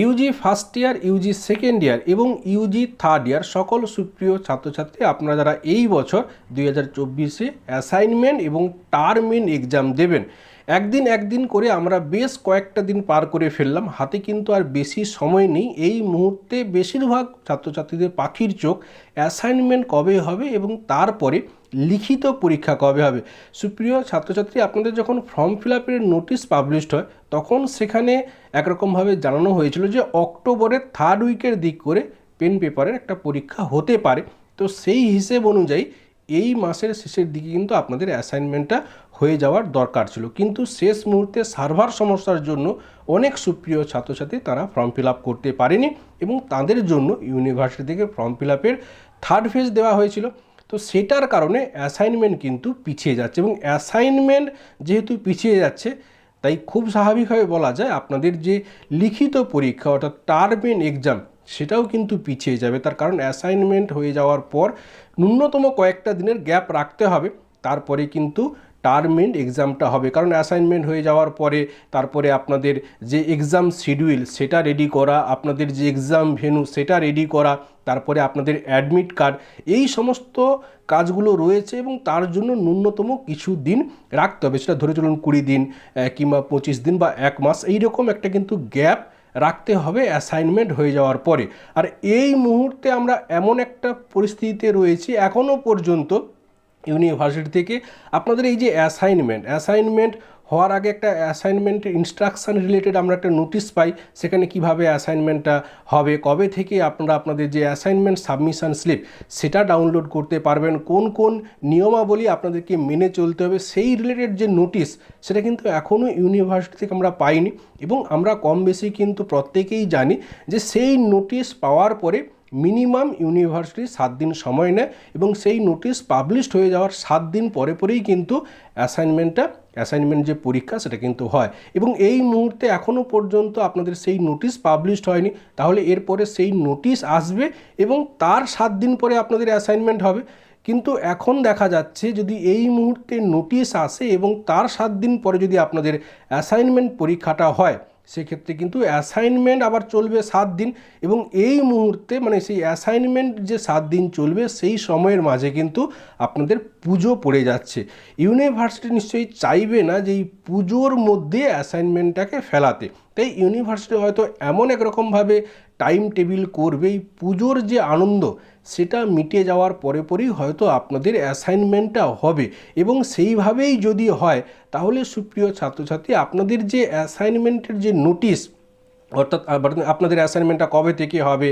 UG first year, UG second year এবং UG third ইয়ার সকল সুপ্রিয় ছাত্রছাত্রী, আপনারা যারা এই বছর দুই হাজার চব্বিশে অ্যাসাইনমেন্ট এবং টার্মিন এক্সাম দেবেন, একদিন একদিন করে আমরা বেশ কয়েকটা দিন পার করে ফেললাম, হাতে কিন্তু আর বেশি সময় নেই। এই মুহূর্তে বেশিরভাগ ছাত্রছাত্রীদের পাখির চোখ অ্যাসাইনমেন্ট কবে হবে এবং তারপরে লিখিত পরীক্ষা কবে হবে? সুপ্রিয় ছাত্রছাত্রী, আপনাদের যখন ফর্ম ফিল আপের নোটিশ পাবলিশড হয়, তখন সেখানে একরকমভাবে জানানো হয়েছিল যে অক্টোবরের থার্ড উইকের দিক করে পেন পেপারের একটা পরীক্ষা হতে পারে। তো সেই হিসেব অনুযায়ী এই মাসের শেষের দিকে কিন্তু আপনাদের অ্যাসাইনমেন্টটা হয়ে যাওয়ার দরকার ছিল। কিন্তু শেষ মুহূর্তে সার্ভার সমস্যার জন্য অনেক সুপ্রিয় ছাত্রছাত্রী তারা ফর্ম ফিল আপ করতে পারেনি এবং তাদের জন্য ইউনিভার্সিটি থেকে ফর্ম ফিল আপের থার্ড ফেজ দেওয়া হয়েছিল। তো সেটার কারণে অ্যাসাইনমেন্ট কিন্তু পিছিয়ে যাচ্ছে এবং অ্যাসাইনমেন্ট যেহেতু পিছিয়ে যাচ্ছে, তাই খুব স্বাভাবিকভাবে বলা যায় আপনাদের যে লিখিত পরীক্ষা অর্থাৎ টার্মেন এক্সাম সেটাও কিন্তু পিছিয়ে যাবে। তার কারণ অ্যাসাইনমেন্ট হয়ে যাওয়ার পর ন্যূনতম কয়েকটা দিনের গ্যাপ রাখতে হবে। তারপরে কিন্তু টার্মেন্ট এক্সামটা হবে। কারণ অ্যাসাইনমেন্ট হয়ে যাওয়ার পরে তারপরে আপনাদের যে এক্সাম শিডিউল সেটা রেডি করা, আপনাদের যে এক্সাম ভেনু সেটা রেডি করা, তারপরে আপনাদের অ্যাডমিট কার্ড এই সমস্ত কাজগুলো রয়েছে এবং তার জন্য ন্যূনতম কিছু দিন রাখতে হবে। সেটা ধরে চলুন কুড়ি দিন কিংবা পঁচিশ দিন বা এক মাস, এইরকম একটা কিন্তু গ্যাপ রাখতে হবে অ্যাসাইনমেন্ট হয়ে যাওয়ার পরে। আর এই মুহূর্তে আমরা এমন একটা পরিস্থিতিতে রয়েছি এখনও পর্যন্ত ইউনিভার্সিটি থেকে আপনাদের এই যে অ্যাসাইনমেন্ট অ্যাসাইনমেন্ট হওয়ার আগে একটা অ্যাসাইনমেন্ট ইনস্ট্রাকশান রিলেটেড আমরা একটা নোটিশ পাই, সেখানে কীভাবে অ্যাসাইনমেন্টটা হবে, কবে থেকে আপনারা আপনাদের যে অ্যাসাইনমেন্ট সাবমিশন স্লিপ সেটা ডাউনলোড করতে পারবেন, কোন কোন নিয়মাবলী আপনাদেরকে মেনে চলতে হবে, সেই রিলেটেড যে নোটিশ সেটা কিন্তু এখনও ইউনিভার্সিটি থেকে আমরা পাইনি এবং আমরা কম বেশি কিন্তু প্রত্যেকেই জানি যে সেই নোটিশ পাওয়ার পরে মিনিমাম ইউনিভার্সিটি সাত দিন সময় নেয় এবং সেই নোটিশ পাবলিশড হয়ে যাওয়ার সাত দিন পরে পরেই কিন্তু অ্যাসাইনমেন্টটা, অ্যাসাইনমেন্ট যে পরীক্ষা সেটা কিন্তু হয়। এবং এই মুহূর্তে এখনও পর্যন্ত আপনাদের সেই নোটিশ পাবলিশড হয়নি। তাহলে এরপরে সেই নোটিশ আসবে এবং তার সাত দিন পরে আপনাদের অ্যাসাইনমেন্ট হবে। কিন্তু এখন দেখা যাচ্ছে যদি এই মুহূর্তে নোটিশ আসে এবং তার সাত দিন পরে যদি আপনাদের অ্যাসাইনমেন্ট পরীক্ষাটা হয় সেক্ষেত্রে কিন্তু অ্যাসাইনমেন্ট আবার চলবে সাত দিন এবং এই মুহূর্তে মানে সেই অ্যাসাইনমেন্ট যে সাত দিন চলবে সেই সময়ের মাঝে কিন্তু আপনাদের পুজো পড়ে যাচ্ছে। ইউনিভার্সিটি নিশ্চয়ই চাইবে না যে এই পুজোর মধ্যে অ্যাসাইনমেন্টটাকে ফেলাতে। তাই ইউনিভার্সিটি হয়তো এমন একরকমভাবে টাইম টেবিল করবে, এই পুজোর যে আনন্দ সেটা মিটে যাওয়ার পরে পরেই হয়তো আপনাদের অ্যাসাইনমেন্টটা হবে। এবং সেইভাবেই যদি হয়, তাহলে সুপ্রিয় ছাত্রছাত্রী, আপনাদের যে অ্যাসাইনমেন্টের যে নোটিশ অর্থাৎ আপনাদের অ্যাসাইনমেন্টটা কবে থেকে হবে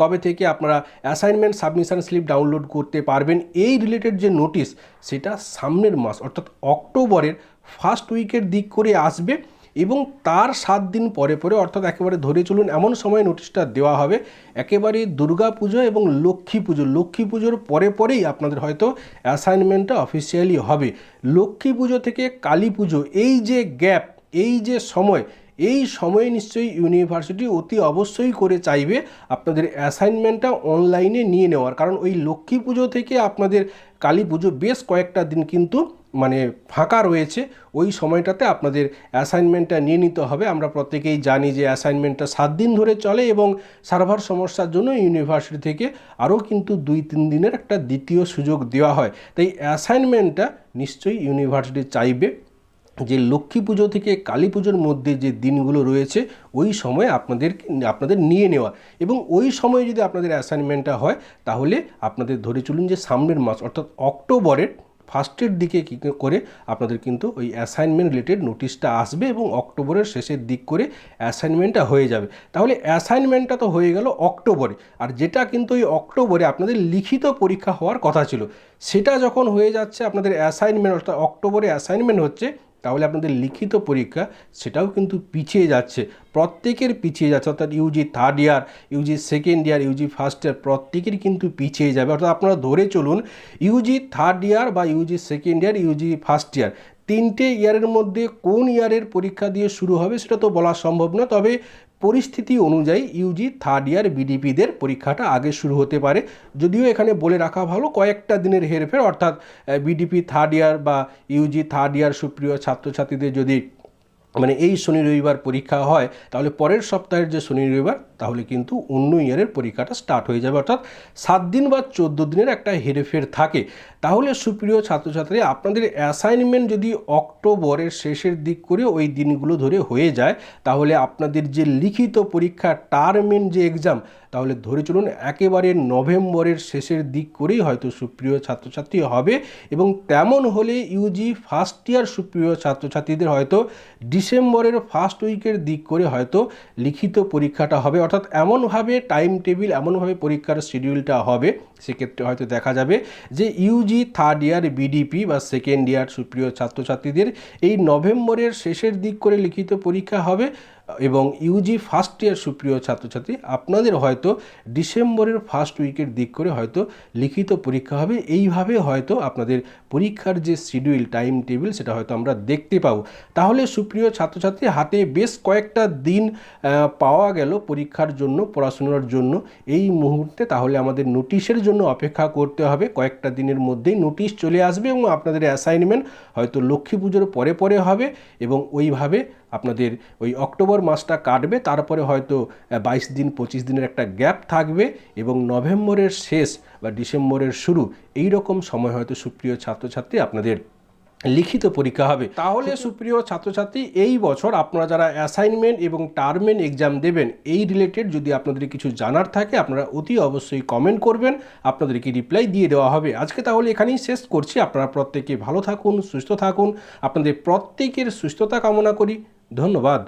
কবে থেকে আপনারা অ্যাসাইনমেন্ট সাবমিশন স্লিপ ডাউনলোড করতে পারবেন, এই রিলেটেড যে নোটিশ সেটা সামনের মাস, অর্থাৎ অক্টোবরের ফার্স্ট উইকের দিক করে আসবে। এবং তার সাত দিন পরে পরে, অর্থাৎ একেবারে ধরে চলুন, এমন সময় নোটিশটা দেওয়া হবে, একেবারে দুর্গা পুজো এবং লক্ষ্মী পুজো। লক্ষ্মী পুজোর পরে পরেই আপনাদের হয়তো অ্যাসাইনমেন্টটা অফিসিয়ালি হবে। লক্ষ্মী পুজো থেকে কালী পুজো, এই যে গ্যাপ এই যে সময় এই সময়ে নিশ্চয়ই ইউনিভার্সিটি অতি অবশ্যই করে চাইবে আপনাদের অ্যাসাইনমেন্টটা অনলাইনে নিয়ে নেওয়ার। কারণ ওই লক্ষ্মী পুজো থেকে আপনাদের কালী পুজো বেশ কয়েকটা দিন কিন্তু মানে ফাঁকা রয়েছে। ওই সময়টাতে আপনাদের অ্যাসাইনমেন্টটা নিয়ে নিতে হবে। আমরা প্রত্যেকেই জানি যে অ্যাসাইনমেন্টটা সাত দিন ধরে চলে এবং সার্ভার সমস্যার জন্য ইউনিভার্সিটি থেকে আরও কিন্তু দুই তিন দিনের একটা দ্বিতীয় সুযোগ দেওয়া হয়। তাই অ্যাসাইনমেন্টটা নিশ্চয়ই ইউনিভার্সিটি চাইবে। যে লক্ষ্মী পুজো থেকে কালী পুজোর মধ্যে যে দিনগুলো রয়েছে, ওই সময় আপনাদের আপনাদের নিয়ে নেওয়া। এবং ওই সময় যদি আপনাদের অ্যাসাইনমেন্টটা হয়, তাহলে আপনাদের ধরে চলুন যে সামনের মাস, অর্থাৎ অক্টোবরের ফার্স্টের দিকে কী করে আপনাদের কিন্তু ওই অ্যাসাইনমেন্ট রিলেটেড নোটিশটা আসবে এবং অক্টোবরের শেষের দিক করে অ্যাসাইনমেন্টটা হয়ে যাবে। তাহলে অ্যাসাইনমেন্টটা তো হয়ে গেল অক্টোবরে। আর যেটা কিন্তু ওই অক্টোবরে আপনাদের লিখিত পরীক্ষা হওয়ার কথা ছিল। সেটা যখন হয়ে যাচ্ছে আপনাদের অ্যাসাইনমেন্ট অর্থাৎ অক্টোবরে অ্যাসাইনমেন্ট হচ্ছে তাহলে আপনাদের লিখিত পরীক্ষা সেটাও কিন্তু পিছিয়ে যাচ্ছে। প্রত্যেকের পিছিয়ে যাচ্ছে, অর্থাৎ UG third year UG second year UG first year প্রত্যেকের কিন্তু পিছিয়ে যাবে। অর্থাৎ আপনারা ধরে চলুন ইউজি থার্ড ইয়ার বা UG second year UG first year তিনটে ইয়ারের মধ্যে কোন ইয়ারের পরীক্ষা দিয়ে শুরু হবে সেটা তো বলা সম্ভব না তবে পরিস্থিতি অনুযায়ী ইউজি থার্ড ইয়ার বিডিপিদের পরীক্ষাটা আগে শুরু হতে পারে। যদিও এখানে বলে রাখা ভালো, কয়েকটা দিনের হেরফের, অর্থাৎ বিডিপি থার্ড ইয়ার বা ইউজি থার্ড ইয়ার সুপ্রিয় ছাত্রছাত্রীদের যদি মানে এই শনি রবিবার পরীক্ষা হয়, তাহলে পরের সপ্তাহের যে শনি রবিবার তাহলে কিন্তু অন্য ইয়ারের পরীক্ষাটা স্টার্ট হয়ে যাবে, অর্থাৎ সাত দিন বা চোদ্দ দিনের একটা হেরেফের থাকে। তাহলে সুপ্রিয় ছাত্রছাত্রী, আপনাদের অ্যাসাইনমেন্ট যদি অক্টোবরের শেষের দিক করে ওই দিনগুলো ধরে হয়ে যায়, তাহলে আপনাদের যে লিখিত পরীক্ষা টার্মেন যে এক্সাম তাহলে ধরে চলুন একেবারে নভেম্বরের শেষের দিক করেই হয়তো সুপ্রিয় ছাত্রছাত্রী হবে এবং তেমন হলে ইউজি ফার্স্ট ইয়ার সুপ্রিয় ছাত্রছাত্রীদের হয়তো ডিসেম্বরের ফার্স্ট উইকের দিক করে হয়তো লিখিত পরীক্ষাটা হবে অর্থাৎ এমনভাবে টাইম টেবিল এমনভাবে পরীক্ষার শিডিউলটা হবে, সেক্ষেত্রে হয়তো দেখা যাবে যে ইউজি থার্ড ইয়ার বিডিপি বা সেকেন্ড ইয়ার সুপ্রিয় ছাত্রছাত্রীদের এই নভেম্বরের শেষের দিক করে লিখিত পরীক্ষা হবে। এবং ইউজি ফার্স্ট ইয়ার সুপ্রিয় ছাত্রছাত্রী, আপনাদের হয়তো ডিসেম্বরের ফার্স্ট উইকের দিক করে হয়তো লিখিত পরীক্ষা হবে। এইভাবে হয়তো আপনাদের পরীক্ষার যে শিডিউল টাইম টেবিল সেটা হয়তো আমরা দেখতে পাবো। তাহলে সুপ্রিয় ছাত্রছাত্রী, হাতে বেশ কয়েকটা দিন পাওয়া গেল পরীক্ষার জন্য, পড়াশোনার জন্য। এই মুহূর্তে তাহলে আমাদের নোটিশের জন্য অপেক্ষা করতে হবে। কয়েকটা দিনের মধ্যেই নোটিশ চলে আসবে এবং আপনাদের অ্যাসাইনমেন্ট হয়তো লক্ষ্মী পুজোর পরে পরে হবে এবং ওইভাবে আপনাদের ওই অক্টোবর মাসটা কাটবে তারপরে হয়তো বাইশ দিন পঁচিশ দিনের একটা গ্যাপ থাকবে এবং নভেম্বরের শেষ বা ডিসেম্বরের শুরু এই রকম সময় হয়তো সুপ্রিয় ছাত্রছাত্রী আপনাদের লিখিত পরীক্ষা হবে। তাহলে সুপ্রিয় ছাত্রছাত্রী এই বছর আপনারা যারা অ্যাসাইনমেন্ট এবং টার্মেন এক্সাম দেবেন এই রিলেটেড যদি আপনাদের কিছু জানার থাকে আপনারা অতি অবশ্যই কমেন্ট করবেন আপনাদেরকে রিপ্লাই দিয়ে দেওয়া হবে। আজকে তাহলে এখানেই শেষ করছি। আপনারা প্রত্যেকে ভালো থাকুন সুস্থ থাকুন। আপনাদের প্রত্যেকের সুস্থতা কামনা করি। ধন্যবাদ।